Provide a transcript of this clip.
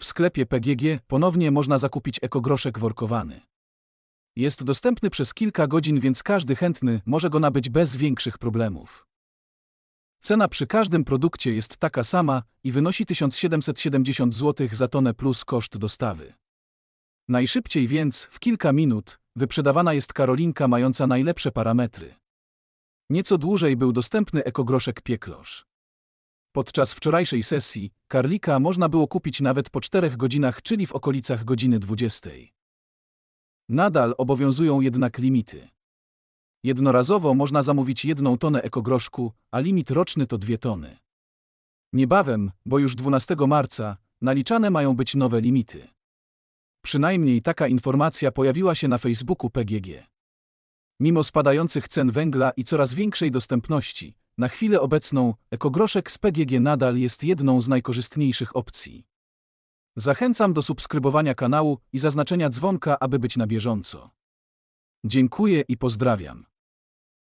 W sklepie PGG ponownie można zakupić ekogroszek workowany. Jest dostępny przez kilka godzin, więc każdy chętny może go nabyć bez większych problemów. Cena przy każdym produkcie jest taka sama i wynosi 1770 zł za tonę plus koszt dostawy. Najszybciej więc, w kilka minut, wyprzedawana jest Karolinka mająca najlepsze parametry. Nieco dłużej był dostępny ekogroszek pieklosz. Podczas wczorajszej sesji karlika można było kupić nawet po 4 godzinach, czyli w okolicach godziny 20. Nadal obowiązują jednak limity. Jednorazowo można zamówić jedną tonę ekogroszku, a limit roczny to dwie tony. Niebawem, bo już 12 marca, naliczane mają być nowe limity. Przynajmniej taka informacja pojawiła się na Facebooku PGG. Mimo spadających cen węgla i coraz większej dostępności, na chwilę obecną ekogroszek z PGG nadal jest jedną z najkorzystniejszych opcji. Zachęcam do subskrybowania kanału i zaznaczenia dzwonka, aby być na bieżąco. Dziękuję i pozdrawiam.